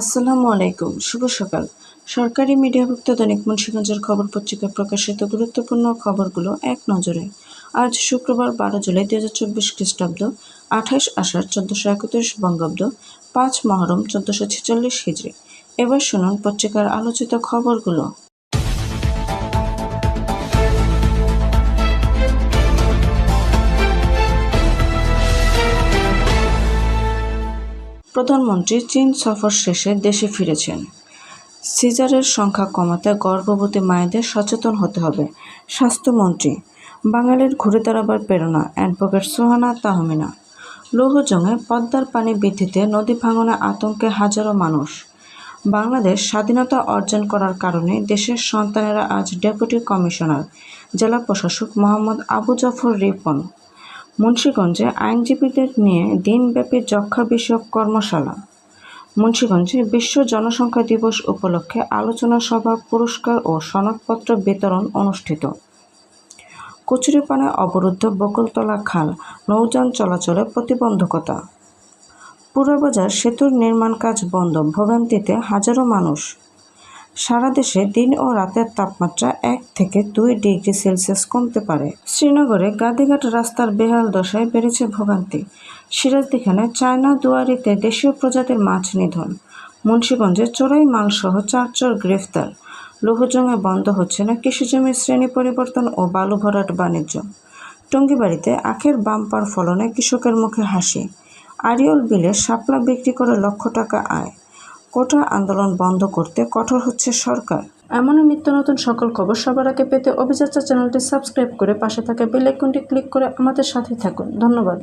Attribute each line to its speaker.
Speaker 1: আসসালামু আলাইকুম, শুভ সকাল। সরকারি মিডিয়াভুক্ত দৈনিক মুন্সিগঞ্জের খবর পত্রিকায় প্রকাশিত গুরুত্বপূর্ণ খবরগুলো এক নজরে। আজ শুক্রবার বারো জুলাই দু হাজার চব্বিশ খ্রিস্টাব্দ, আঠাশ আষাঢ় চোদ্দোশো একত্রিশ বঙ্গাব্দ, পাঁচ মহরম চোদ্দোশো ছেচল্লিশ হিজড়ি। এবার শুনুন পত্রিকার আলোচিত খবরগুলো। প্রধানমন্ত্রী চীন সফর শেষে দেশে ফিরেছেন। সিজারের সংখ্যা কমাতে গর্ভবতী মায়েদের সচেতন হতে হবে, স্বাস্থ্যমন্ত্রী। বাঙালির ঘুরে দাঁড়াবার প্রেরণা, অ্যাডভোকেট সোহানা তাহমিনা। লৌহজঙে পদ্মার পানি বৃদ্ধিতে নদী ভাঙনে আতঙ্কে হাজারো মানুষ। বাংলাদেশ স্বাধীনতা অর্জন করার কারণে দেশের সন্তানেরা আজ ডেপুটি কমিশনার, জেলা প্রশাসক মোহাম্মদ আবু জাফর রিপন। মুন্সীগঞ্জে আইনজীবীদের নিয়ে দিনব্যাপী যক্ষা বিষয়ক কর্মশালা। মুন্সীগঞ্জে বিশ্ব জনসংখ্যা দিবস উপলক্ষে আলোচনা সভা, পুরস্কার ও সনদপত্র বিতরণ অনুষ্ঠিত। কচুরিপানায় অবরুদ্ধ বকুলতলা খাল নৌযান চলাচলে প্রতিবন্ধকতা। পুরবাজার সেতুর নির্মাণ কাজ বন্ধ, ভোগান্তিতে হাজারো মানুষ। সারা দেশে দিন ও রাতের তাপমাত্রা এক থেকে দুই ডিগ্রি সেলসিয়াস কমতে পারে। শ্রীনগরে গাদিঘাট রাস্তার বেহাল দশায় বেড়েছে ভোগান্তি। সিরাজদিখানে চায়না দুয়ারিতে দেশীয় প্রজাতির মাছ নিধন। মুন্সীগঞ্জে চোরাই মালসহ চার চোর গ্রেফতার। লৌহজঙে বন্ধ হচ্ছে না কৃষিজমির শ্রেণি পরিবর্তন ও বালু ভরাট বাণিজ্য। টঙ্গিবাড়িতে আখের বাম্পার ফলনে কৃষকের মুখে হাসি। আরিয়ল বিলে শাপলা বিক্রি করে লক্ষ টাকা আয়। কোটা আন্দোলন বন্ধ করতে কঠোর হচ্ছে সরকার। এমনই নিত্য নতুন সকল খবর সবার আগে পেতে অভিযাত্রা চ্যানেলটি সাবস্ক্রাইব করে পাশে থাকা বেল আইকনটি ক্লিক করে আমাদের সাথে থাকুন। ধন্যবাদ।